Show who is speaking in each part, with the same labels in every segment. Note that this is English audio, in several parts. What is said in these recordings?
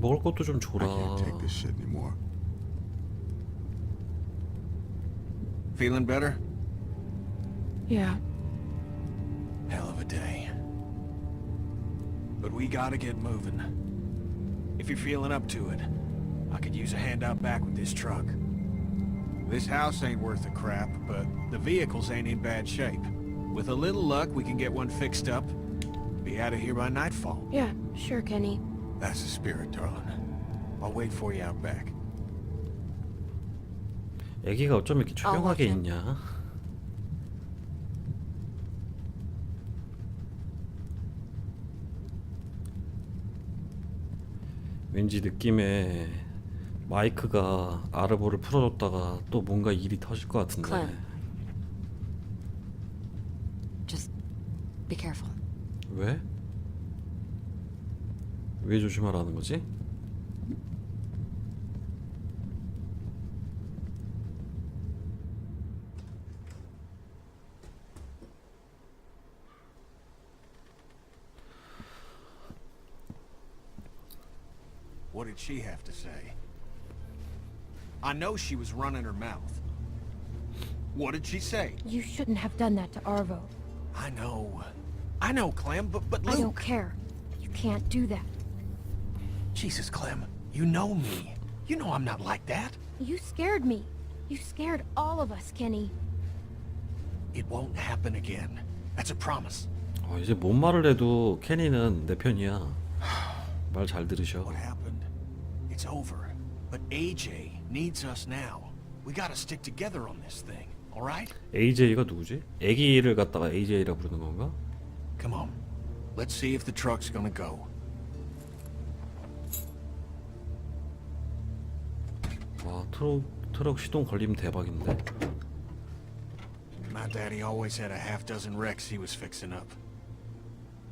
Speaker 1: 먹을 것도 좀
Speaker 2: I
Speaker 1: 줘라.
Speaker 2: can't take this shit anymore.
Speaker 3: Feeling better?
Speaker 4: Yeah.
Speaker 3: Hell of a day. But we gotta get moving. If you're feeling up to it, I could use a hand out back with this truck. This house ain't worth a crap, but the vehicles ain't in bad shape. With a little luck, we can get one fixed up. Be out of here by nightfall.
Speaker 4: Yeah, sure, Kenny.
Speaker 3: That's the spirit, darling. I'll wait for you out back.
Speaker 1: 애기가 어쩜 이렇게 조용하게
Speaker 4: 어,
Speaker 1: 있냐? 왠지 느낌에 마이크가 아르보를 풀어줬다가 또 뭔가 일이 터질 것 같은데
Speaker 5: Clem. Just be careful.
Speaker 1: 왜? 왜 조심하라는 거지?
Speaker 3: What did she have to say? I know she was running her mouth. What did she say?
Speaker 4: You shouldn't have done that to Arvo.
Speaker 3: I know. I know, Clem, but, but
Speaker 4: I
Speaker 3: Luke...
Speaker 4: don't care. You can't do that.
Speaker 3: Jesus, Clem, you know me. You know I'm not like that.
Speaker 4: You scared me. You scared all of us, Kenny.
Speaker 3: It won't happen again. That's a promise.
Speaker 1: 어, 이제 뭔 말을 해도 케니는 내 편이야 말 잘 들으셔
Speaker 3: What happened? It's over. But AJ needs us now. We gotta stick together on this thing, alright?
Speaker 1: AJ가 누구지? 애기를 갖다가 AJ라 부르는 건가?
Speaker 3: Come on. Let's see if the truck's gonna go.
Speaker 1: 트럭 트럭 시동 걸리면 대박인데
Speaker 3: My daddy always had a half dozen wrecks he was fixing up.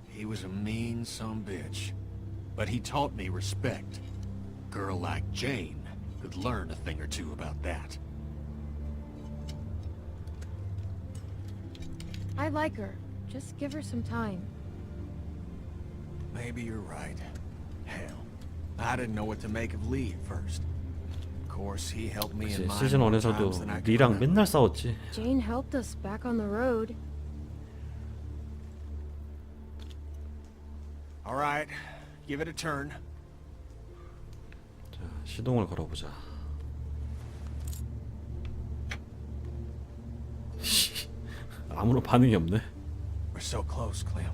Speaker 3: He was a mean some bitch. But he taught me respect. Girl like Jane could learn a thing or two about that.
Speaker 4: I like her. Just give her some time.
Speaker 3: Maybe you're right. Hell, I didn't know what to make of Lee at first.
Speaker 1: 그치, 시즌
Speaker 3: more
Speaker 1: 1에서도
Speaker 3: times than I could
Speaker 1: 리랑. 맨날 싸웠지
Speaker 4: Jane helped us back on the road.
Speaker 3: All right, give it a turn.
Speaker 1: 자 시동을 걸어보자 아무런 반응이 없네
Speaker 3: We're so close, Clem.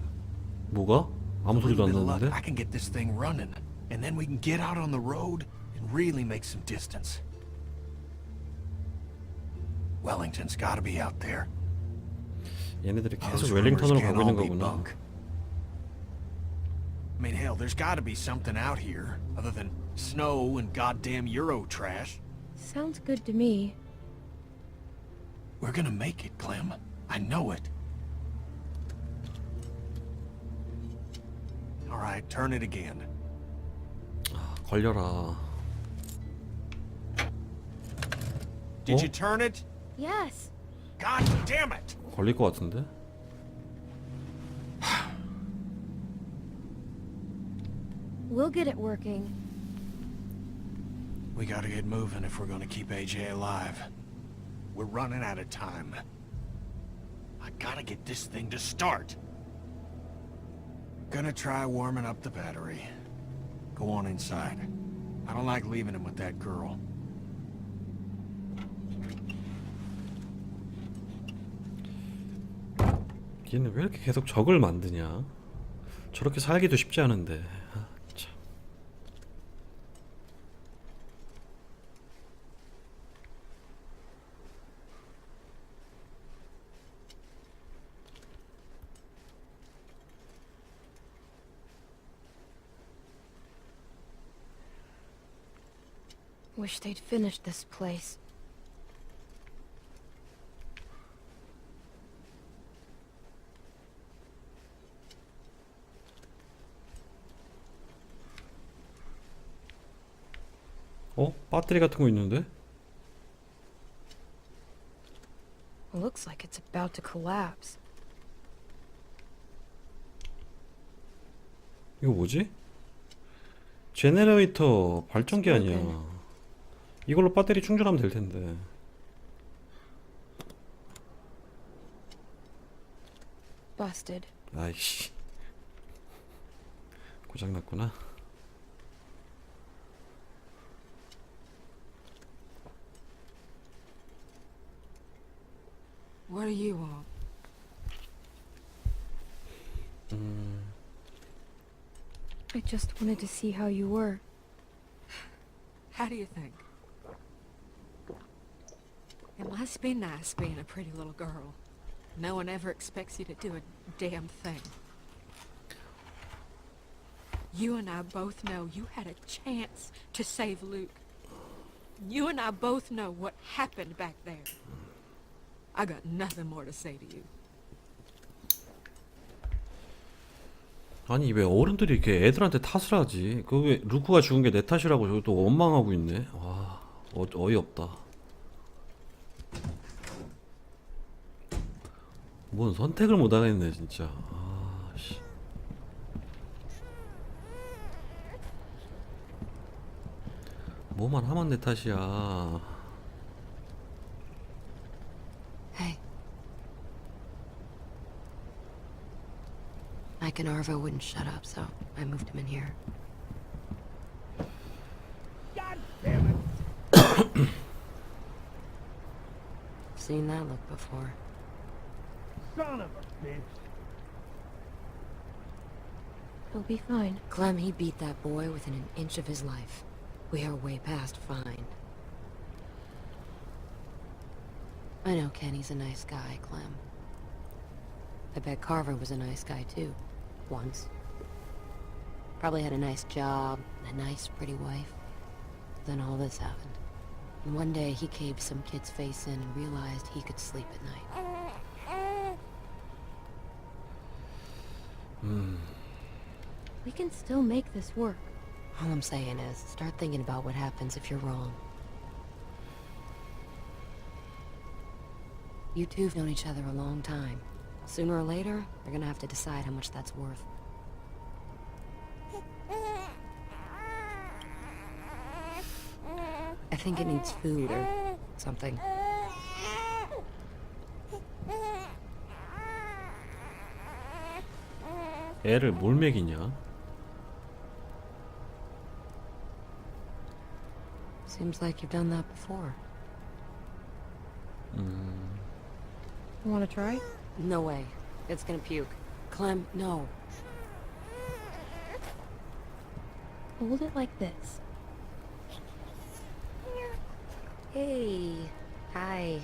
Speaker 1: 뭐가? 아무 소리도 안
Speaker 3: little bit of luck,
Speaker 1: 났는데?
Speaker 3: I can get this thing running, and then we can get out on the road and really make some distance. Wellington's got to be out there.
Speaker 1: 얘네들이
Speaker 3: Those
Speaker 1: 계속
Speaker 3: rumors
Speaker 1: 웰링턴으로
Speaker 3: can't
Speaker 1: 가고 있는
Speaker 3: all be
Speaker 1: 거구나
Speaker 3: bunk. I mean, hell, there's got to be something out here other than snow and goddamn Euro trash.
Speaker 4: Sounds good to me.
Speaker 3: We're gonna make it, Clem. I know it. All right, turn it again.
Speaker 1: 걸려라
Speaker 3: Did
Speaker 1: Oh.
Speaker 3: you turn it?
Speaker 4: Yes.
Speaker 3: God damn it!
Speaker 1: 걸릴 것 같은데?
Speaker 4: We'll get it working.
Speaker 3: We gotta get moving if we're gonna keep AJ alive. We're running out of time. I gotta get this thing to start. Gonna try warming up the battery. Go on inside. I don't like leaving him with that girl.
Speaker 1: 얘는 왜 이렇게 계속 적을 만드냐? 저렇게 살기도 쉽지 않은데. 아. 어? 배터리 같은 거 있는데?
Speaker 4: Looks like it's about to collapse.
Speaker 1: 이거 뭐지? 제네레이터 발전기 아니야. 이걸로 배터리 충전하면 될 텐데.
Speaker 4: Busted.
Speaker 1: 아이씨. 고장 났구나.
Speaker 5: What do you want? Mm.
Speaker 4: I just wanted to see how you were.
Speaker 5: How do you think? It must be nice being a pretty little girl. No one ever expects you to do a damn thing. You and I both know you had a chance to save Luke. You and I both know what happened back there. I got nothing more to say to you.
Speaker 1: 아니 왜 어른들이 이렇게 애들한테 탓을 하지? 그 왜 루크가 죽은 게 내 탓이라고 저기 또 원망하고 있네. 와 어, 어이없다. 뭔 선택을 못 하겠네 진짜. 아 씨. 뭐만 하면 내 탓이야.
Speaker 5: Mike and Arvo wouldn't shut up, so I moved him in here. God damn it! Seen that look before.
Speaker 2: Son of a bitch.
Speaker 4: He'll be fine.
Speaker 5: Clem, he beat that boy within an inch of his life. We are way past fine. I know Kenny's a nice guy, Clem. I bet Carver was a nice guy too. Once. Probably had a nice job, a nice, pretty wife. Then all this happened. And one day he caved some kid's face in and realized he could sleep at night. Hmm.
Speaker 4: We can still make this work.
Speaker 5: All I'm saying is, start thinking about what happens if you're wrong. You two have known each other a long time. Sooner or later, you're gonna have to decide how much that's worth. I think it needs food or something.
Speaker 1: 애를 뭘 먹이냐?
Speaker 5: Seems like you've done that before.
Speaker 4: Want to try?
Speaker 5: No way. It's gonna puke. Clem, no.
Speaker 4: Hold it like this.
Speaker 5: Hey. Hi.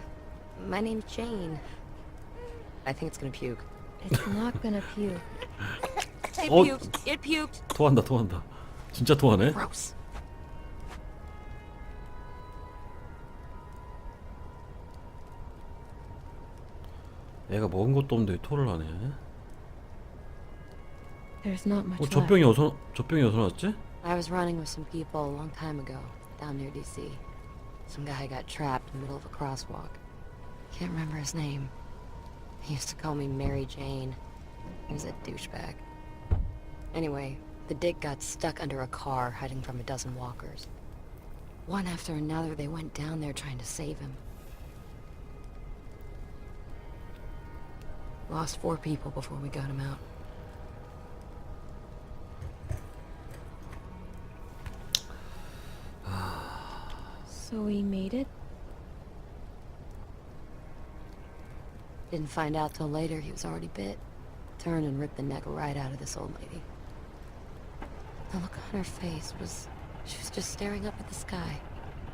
Speaker 5: My name's Jane. I think it's gonna puke.
Speaker 4: It's not gonna puke.
Speaker 5: It
Speaker 1: Oh.
Speaker 5: puked. It puked.
Speaker 1: 토한다 토한다. 진짜 토하네?
Speaker 5: Gross.
Speaker 1: 애가 먹은 것도 없는데 왜 토를 하네.
Speaker 4: There's not much
Speaker 1: 어,
Speaker 4: left.
Speaker 1: 저 병이 어디서 저 병이 어디서 났지?
Speaker 5: I was running with some people a long time ago, down near DC. Some guy got trapped in the middle of a crosswalk. Can't remember his name. He used to call me Mary Jane. He was a douchebag. Anyway, the dick got stuck under a car hiding from a dozen walkers. One after another, they went down there trying to save him. Lost four people before we got him out.
Speaker 4: So we made it?
Speaker 5: Didn't find out till later he was already bit. Turned and ripped the neck right out of this old lady. The look on her face was... She was just staring up at the sky,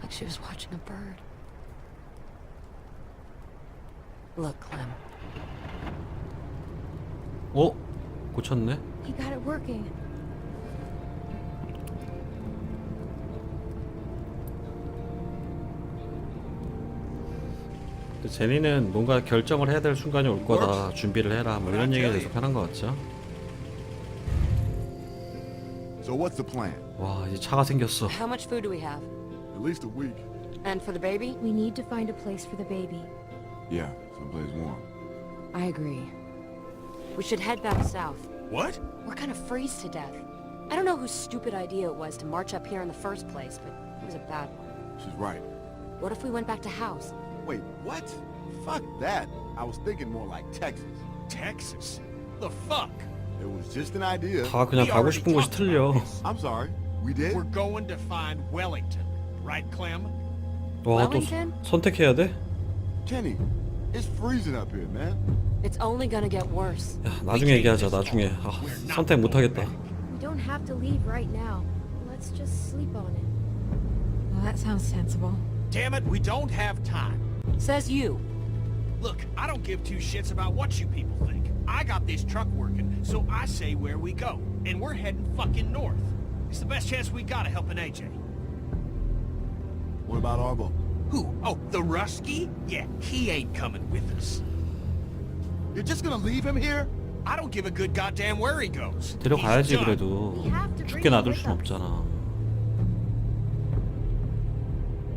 Speaker 5: like she was watching a bird. Look, Clem.
Speaker 1: 어? 고쳤네?
Speaker 4: He got it working.
Speaker 1: 근데 제니는 뭔가 결정을 해야 될 순간이 올 거다. 준비를 해라. 뭐 이런 얘기를 계속 하는 것 같죠?
Speaker 6: So what's the plan?
Speaker 1: 와 이제 차가 생겼어.
Speaker 5: How much food do we have?
Speaker 6: At least a week.
Speaker 5: And for the baby?
Speaker 4: We need to find a place for the baby.
Speaker 6: Yeah, someplace warm.
Speaker 5: I agree. We should head back south.
Speaker 3: What?
Speaker 5: We're gonna freeze to death. I don't know whose stupid idea it was to march up here in the first place, but it was a bad one.
Speaker 6: She's right.
Speaker 5: What if we went back to house?
Speaker 6: Wait, what? Fuck that. I was thinking more like Texas.
Speaker 3: Texas? The fuck?
Speaker 6: It was just an idea.
Speaker 1: 다 그냥
Speaker 3: We
Speaker 1: 가고
Speaker 3: already
Speaker 1: 싶은 곳이
Speaker 3: talked
Speaker 1: 틀려.
Speaker 3: about this.
Speaker 6: I'm sorry. We did?
Speaker 3: We're going to find Wellington, right, Clem?
Speaker 1: 와 또
Speaker 5: Wellington?
Speaker 1: 선택해야 돼?
Speaker 6: Kenny, it's freezing up here, man.
Speaker 5: It's only gonna get worse.
Speaker 1: 야 나중에 얘기하자 나중에. 아, 선택 못하겠다.
Speaker 4: We don't have to leave right now. Let's just sleep on it. Well, that sounds sensible.
Speaker 3: Damn it, we don't have time.
Speaker 5: Says you.
Speaker 3: Look, I don't give two shits about what you people think. I got this truck working, so I say where we go. And we're heading fucking north. It's the best chance we got of helping AJ.
Speaker 6: What about Arvo?
Speaker 3: Who? Oh, the Rusky? Yeah, he ain't coming with us.
Speaker 6: You're just gonna leave him here?
Speaker 3: I don't give a good goddamn where he goes.
Speaker 1: 데려가야지
Speaker 3: He's done.
Speaker 1: 그래도.
Speaker 4: We have to
Speaker 1: 죽게
Speaker 4: bring him
Speaker 1: 놔둘
Speaker 4: with
Speaker 1: 순
Speaker 4: us.
Speaker 1: 없잖아.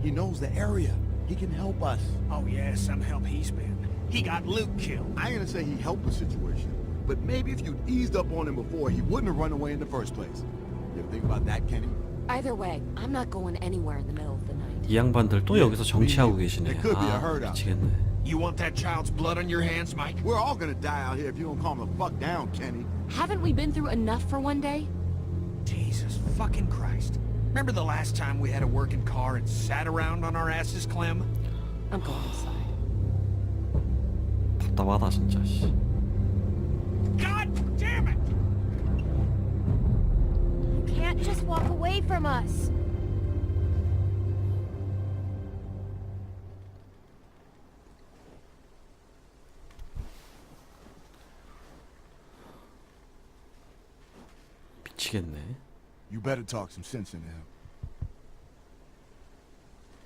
Speaker 6: He knows the area. He can help us.
Speaker 3: Oh yeah, some help he's been. He got Luke killed.
Speaker 6: I ain't gonna say he helped the situation, but maybe if you'd eased up on him before, he wouldn't have run away in the first place. You ever think about that, Kenny?
Speaker 5: Either way, I'm not going anywhere in the middle of the night.
Speaker 1: 이 양반들 또 여기서 정치하고 계시네.
Speaker 6: There could be a
Speaker 1: 아
Speaker 6: herd out.
Speaker 1: 미치겠네.
Speaker 3: You want that child's blood on your hands, Mike?
Speaker 6: We're all gonna die out here if you don't calm the fuck down, Kenny.
Speaker 5: Haven't we been through enough for one day?
Speaker 3: Jesus fucking Christ. Remember the last time we had a working car and sat around on our asses, Clem?
Speaker 5: I'm going inside.
Speaker 1: 답답하다 진짜. 씨.
Speaker 3: God damn it!
Speaker 4: You can't just walk away from us.
Speaker 6: Better talk some sense into him.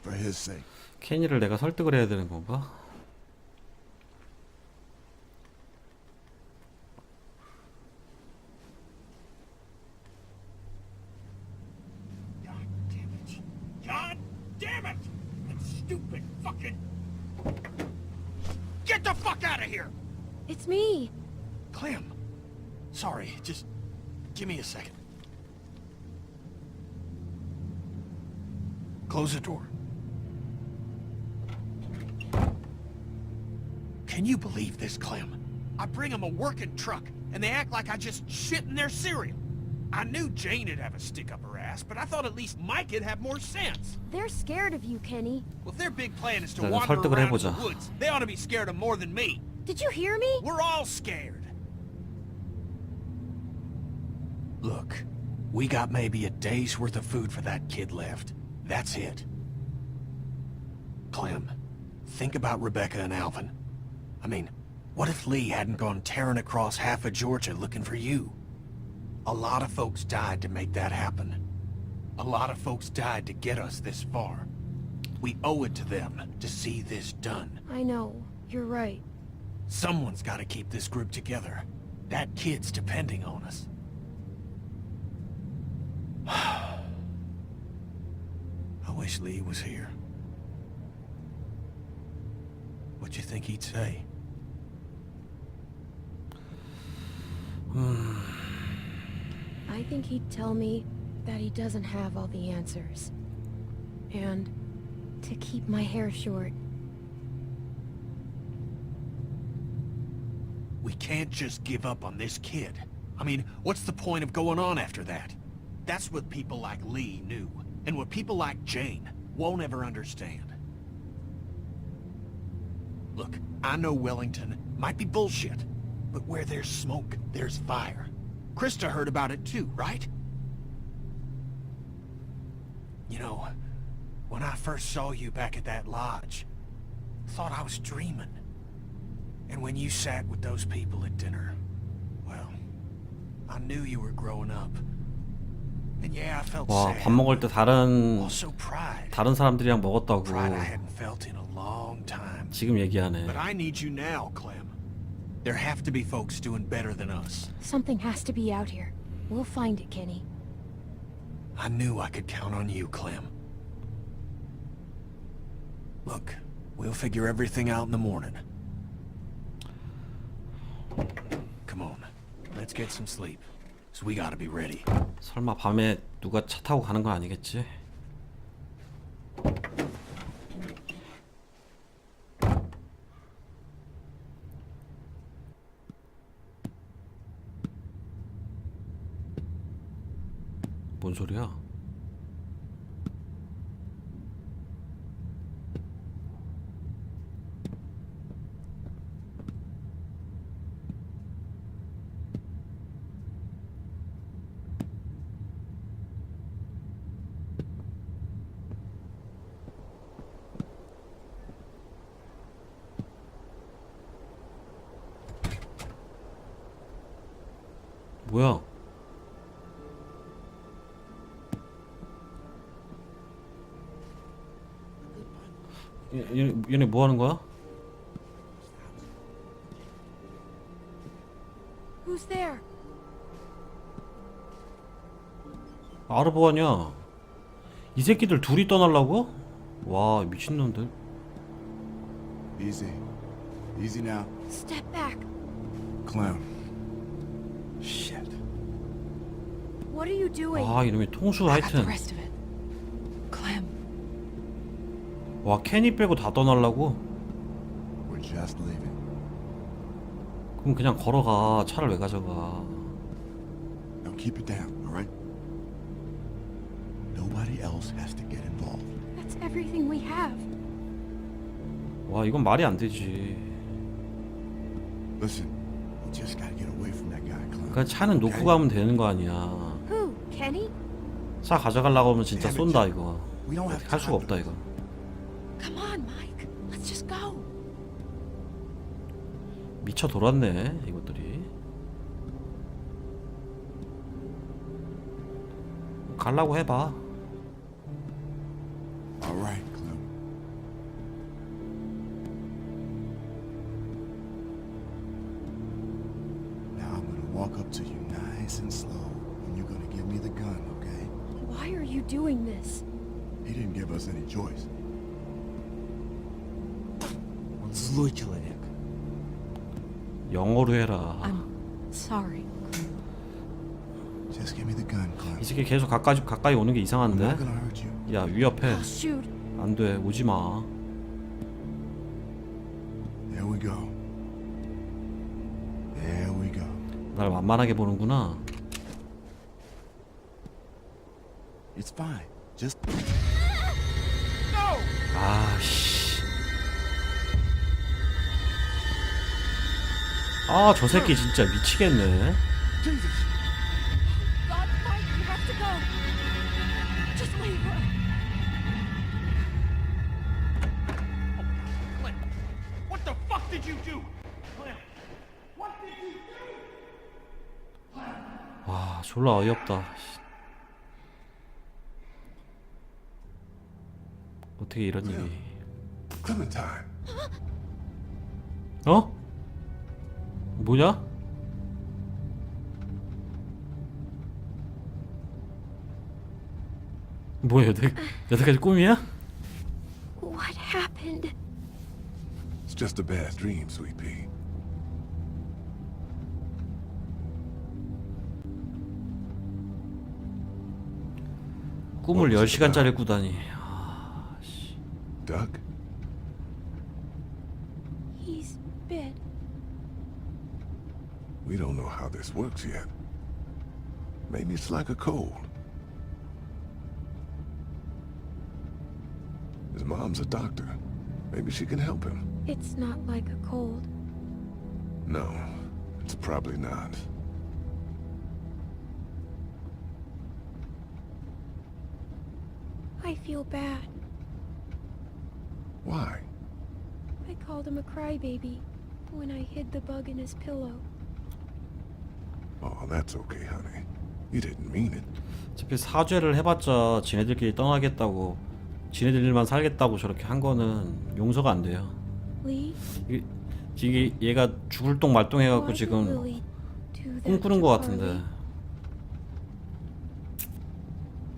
Speaker 6: For his sake.
Speaker 1: 케니를 내가 설득을 해야 되는 건가?
Speaker 3: Close the door. Can you believe this, Clem? I bring them a working truck, and they act like I just shit in their cereal. I knew Jane'd have a stick up her ass, but I thought at least Mike'd have more sense.
Speaker 4: They're scared of you, Kenny.
Speaker 3: Well, if their big plan is to wander around in the woods, they ought to be scared of more than me.
Speaker 4: Did you hear me?
Speaker 3: We're all scared. Look, we got maybe a day's worth of food for that kid left. That's it. Clem, think about Rebecca and Alvin. I mean, what if Lee hadn't gone tearing across half of Georgia looking for you? A lot of folks died to make that happen. A lot of folks died to get us this far. We owe it to them to see this done.
Speaker 4: I know. You're right.
Speaker 3: Someone's got to keep this group together. That kid's depending on us. I wish Lee was here. What you think he'd say? Hmm.
Speaker 4: I think he'd tell me that he doesn't have all the answers. And to keep my hair short.
Speaker 3: We can't just give up on this kid. I mean, what's the point of going on after that? That's what people like Lee knew, and what people like Jane won't ever understand. Look, I know Wellington might be bullshit, but where there's smoke, there's fire. Krista heard about it too, right? You know, when I first saw you back at that lodge, I thought I was dreaming. And when you sat with those people at dinner, well, I knew you were growing up. And yeah, I felt
Speaker 1: 와
Speaker 3: sad.
Speaker 1: 밥 먹을 때 다른
Speaker 3: Also pride.
Speaker 1: 다른 사람들이랑 먹었다고
Speaker 3: Pride I hadn't felt in a long time.
Speaker 1: 지금 얘기하네.
Speaker 3: But I need you now, Clem. There have to be folks doing better than us.
Speaker 4: Something has to be out here. We'll find it, Kenny.
Speaker 3: I knew I could count on you, Clem. Look, we'll figure everything out in the morning. Come on, let's get some sleep. So we gotta be ready.
Speaker 1: 설마 밤에 누가 차 타고 가는 건 아니겠지? 뭔 소리야? 뭐야? 얘, 얘, 얘네 뭐 하는 거야?
Speaker 4: Who's there?
Speaker 1: 아르보 아니야? 이 새끼들 둘이 떠날라고? 와 미친놈들
Speaker 6: Easy. Easy now.
Speaker 4: Step back.
Speaker 6: Clem.
Speaker 4: What are you doing?
Speaker 1: 아 이놈의 통수 하여튼 와 캐니 빼고 다 떠날라고?
Speaker 6: We're just leaving.
Speaker 1: 그럼 그냥 걸어가 차를 왜 가져가
Speaker 6: Now keep it down, all right? Nobody else has to get involved.
Speaker 4: That's everything we have.
Speaker 1: 와 이건 말이 안 되지
Speaker 6: Listen, we just gotta get away from that guy, Clem.
Speaker 1: 그러니까 차는 놓고 가면 되는 거 아니야?
Speaker 4: Kenny?
Speaker 1: 차 가져가려고 하면 진짜 쏜다 이거
Speaker 6: We don't have
Speaker 1: 할 수가
Speaker 6: time
Speaker 1: 없다 이거
Speaker 4: Come on, Mike. Let's just go.
Speaker 1: 미쳐 돌았네 이것들이 갈라고 해봐
Speaker 4: doing this?
Speaker 6: He didn't give us any choice.
Speaker 7: Он злой человек.
Speaker 1: 영어로 해라
Speaker 8: I'm sorry.
Speaker 6: Just give me the gun, Clem.
Speaker 1: 이 새끼 계속 가까이 가까이 오는 게
Speaker 6: I'm
Speaker 1: 이상한데
Speaker 6: not gonna hurt you.
Speaker 1: 야 위협해
Speaker 4: I'll shoot.
Speaker 1: 안돼 오지마
Speaker 6: There we go. There we go.
Speaker 1: 날 만만하게 보는구나
Speaker 6: It's fine. Just
Speaker 1: 아씨 아 저 새끼 진짜 미치겠네
Speaker 4: God, Mike, you have to go. Just leave her.
Speaker 2: What the fuck did you do? Clem, what did you do?
Speaker 1: 와 졸라 어이없다 어떻게 이런 일이
Speaker 6: Clementine.
Speaker 1: 어? 뭐냐? 뭐야 여태, 여태까지 꿈이야?
Speaker 4: What happened?
Speaker 9: It's just a bad dream, sweet pea.
Speaker 1: 꿈을
Speaker 9: 뭐,
Speaker 1: 10시간짜리 꾸다니
Speaker 9: Duck?
Speaker 4: He's bit.
Speaker 9: We don't know how this works yet. Maybe it's like a cold. His mom's a doctor. Maybe she can help him.
Speaker 4: It's not like a cold.
Speaker 9: No, it's probably not.
Speaker 4: I feel bad.
Speaker 9: Why?
Speaker 4: I called him a crybaby when I hid the bug in his pillow.
Speaker 9: Oh, that's okay, honey. You didn't mean it.
Speaker 1: 어차피 사죄를 해봤자 지네들끼리 떠나겠다고 지네들만 살겠다고 저렇게 한 거는 용서가 안 돼요
Speaker 4: Lee?
Speaker 1: 이게, 이게 얘가 죽을 똥 말똥 해갖고
Speaker 4: why did
Speaker 1: 지금
Speaker 4: Lily do that
Speaker 1: 꿈꾸는
Speaker 4: to
Speaker 1: 거 같은데
Speaker 4: Carly?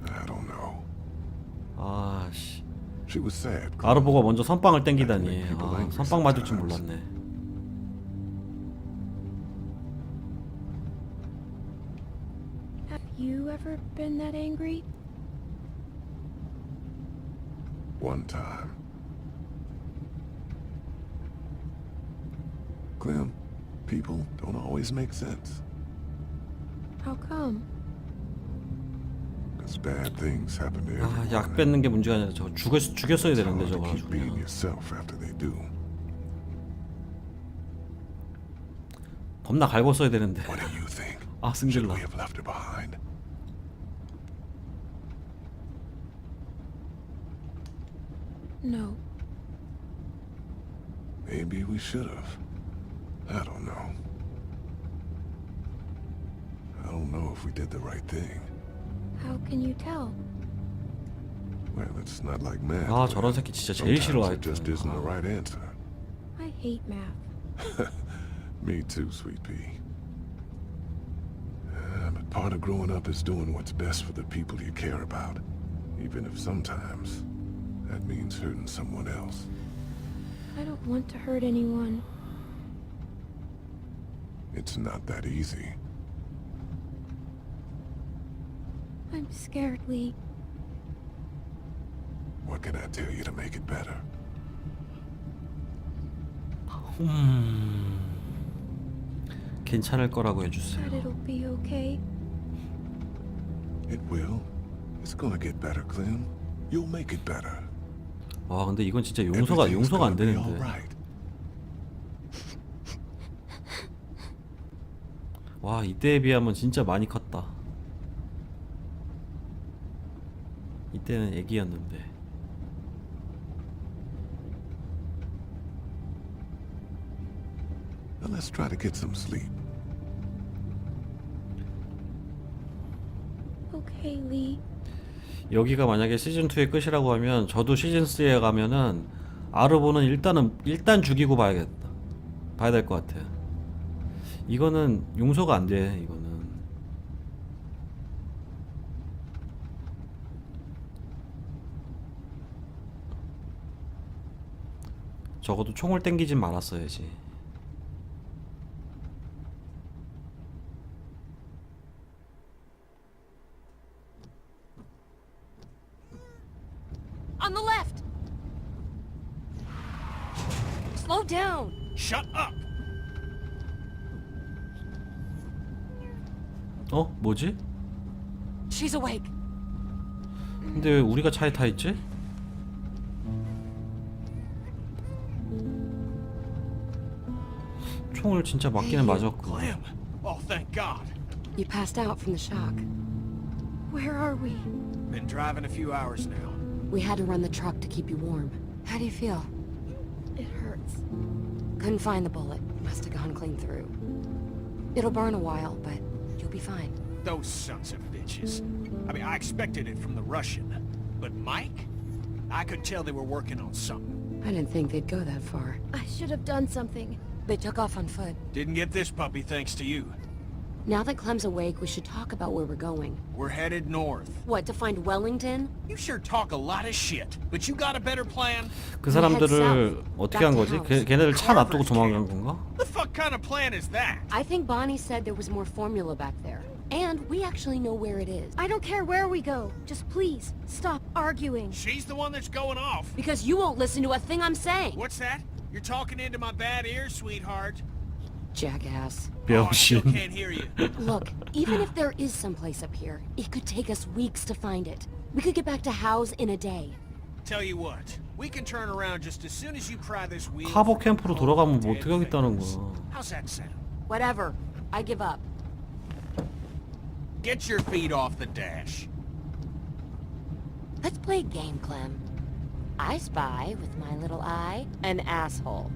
Speaker 9: I don't know.
Speaker 1: 아씨
Speaker 9: She was sad.
Speaker 1: 아르보가 먼저 선빵을 땡기다니 아, 선빵 맞을 줄 몰랐네
Speaker 4: ever been that angry?
Speaker 9: One time. Clem, people don't always make sense.
Speaker 4: How come?
Speaker 9: bad things happen to everyone.
Speaker 1: 아, 약 뺏는 게 문제가 아니라 저 죽였 죽였어야 되는데
Speaker 9: to
Speaker 1: 저거
Speaker 9: keep being
Speaker 1: 가지고.
Speaker 9: yourself after they do.
Speaker 1: 되는데.
Speaker 9: What do you think?
Speaker 1: 아, 승질나.
Speaker 9: we left behind?
Speaker 4: No.
Speaker 9: Maybe we should have. I don't know. I don't know if we did the right thing.
Speaker 4: How can you tell?
Speaker 9: Well, it's not like math.
Speaker 1: 아
Speaker 9: Clem.
Speaker 1: 저런 새끼 진짜 제일
Speaker 9: Sometimes
Speaker 1: 싫어할
Speaker 9: it just isn't the right answer.
Speaker 4: I hate math.
Speaker 9: Me too, sweet pea. Uh, but part of growing up is doing what's best for the people you care about, even if sometimes that means hurting someone else.
Speaker 4: I don't want to hurt anyone.
Speaker 9: It's not that easy.
Speaker 4: I'm scared, Lee.
Speaker 9: What can I tell you to make it better?
Speaker 1: 괜찮을 거라고 해주세요
Speaker 4: That it'll be okay.
Speaker 9: It will. It's gonna get better, Clem. You'll make it better.
Speaker 1: 와 근데 이건 진짜 용서가
Speaker 9: Everything's
Speaker 1: 용서가 안
Speaker 9: gonna be
Speaker 1: 되는데
Speaker 9: alright.
Speaker 1: 와 이때에 비하면 진짜 많이 컸다 이때는 애기였는데
Speaker 9: let's try to get some sleep.
Speaker 4: Okay, Lee.
Speaker 1: 여기가 만약에 시즌 2의 끝이라고 하면 저도 시즌 3에 가면은 아르보는 일단은 일단 죽이고 봐야겠다. 봐야 될 것 같아. 이거는 용서가 안 돼. 이거는. 적어도 총을 땡기진 말았어야지.
Speaker 5: On the left! Slow down!
Speaker 3: Shut up!
Speaker 1: 어? 뭐지?
Speaker 5: She's awake.
Speaker 1: 근데 왜 우리가 차에 타 있지? 총을 진짜 맞기는 맞았고.
Speaker 3: Clem! Oh, thank God.
Speaker 5: You passed out from the shock.
Speaker 4: Where are we?
Speaker 3: Been driving a few hours now.
Speaker 5: We had to run the truck to keep you warm. How do you feel?
Speaker 4: It hurts.
Speaker 5: Couldn't find the bullet. Must have gone clean through. It'll burn a while, but you'll be fine.
Speaker 3: Those sons of bitches. I mean, I expected it from the Russian. But Mike? I could tell they were working on something.
Speaker 5: I didn't think they'd go that far.
Speaker 4: I should have done something.
Speaker 5: They took off on foot.
Speaker 3: Didn't get this puppy thanks to you.
Speaker 5: Now that Clem's awake, we should talk about where we're going.
Speaker 3: We're headed north.
Speaker 5: What, to find Wellington?
Speaker 3: You sure talk a lot of shit, but you got a better plan?
Speaker 1: 그 사람들을 어떻게 한 거지? 걔, 걔네들 차 놔두고 도망간 건가?
Speaker 3: The fuck kind of plan is that?
Speaker 5: I think Bonnie said there was more formula back there. And we actually know where it is.
Speaker 4: I don't care where we go. Just please, stop arguing.
Speaker 3: She's the one that's going off.
Speaker 5: Because you won't listen to a thing I'm saying.
Speaker 3: What's that? You're talking into my bad ears, sweetheart?
Speaker 5: Jackass.
Speaker 3: Oh, I still
Speaker 1: 병신.
Speaker 3: can't hear you.
Speaker 5: Look, even if there is someplace up here, it could take us weeks to find it. We could get back to House in a day.
Speaker 3: Tell you what, we can turn around just as soon as you pry this wheel.
Speaker 1: 카보
Speaker 3: from
Speaker 1: 캠프로
Speaker 3: the
Speaker 1: 돌아가면
Speaker 3: cold
Speaker 1: 뭐
Speaker 3: dead
Speaker 1: 어떻게 하겠다는
Speaker 3: fingers.
Speaker 1: 거야.
Speaker 3: How's that sound?
Speaker 5: Whatever. I give up.
Speaker 3: Get your feet off the dash.
Speaker 5: Let's play a game, Clem. I spy with my little eye an asshole.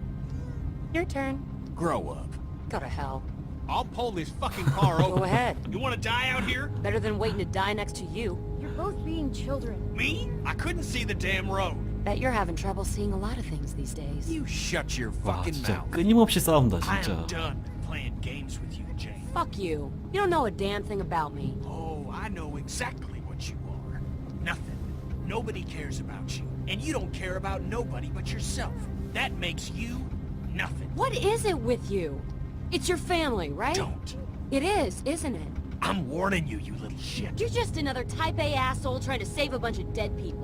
Speaker 5: Your turn.
Speaker 3: Grow up.
Speaker 5: Go to hell.
Speaker 3: I'll pull this fucking car over.
Speaker 5: Go ahead.
Speaker 3: You want to die out here?
Speaker 5: Better than waiting to die next to you.
Speaker 4: You're both being children.
Speaker 3: Me? I couldn't see the damn road.
Speaker 5: Bet you're having trouble seeing a lot of things these days.
Speaker 3: You shut your
Speaker 1: 와
Speaker 3: fucking
Speaker 1: 진짜
Speaker 3: mouth.
Speaker 1: 끊임없이 싸운다
Speaker 3: I
Speaker 1: 진짜.
Speaker 3: am done playing games with you, Jane.
Speaker 5: Fuck you. You don't know a damn thing about me.
Speaker 3: Oh, I know exactly what you are. Nothing. Nobody cares about you. And you don't care about nobody but yourself. That makes you nothing.
Speaker 5: What is it with you? It's your family, right?
Speaker 3: Don't.
Speaker 5: It is, isn't it?
Speaker 3: I'm warning you, you little shit.
Speaker 5: You're just another Type A asshole trying to save a bunch of dead people.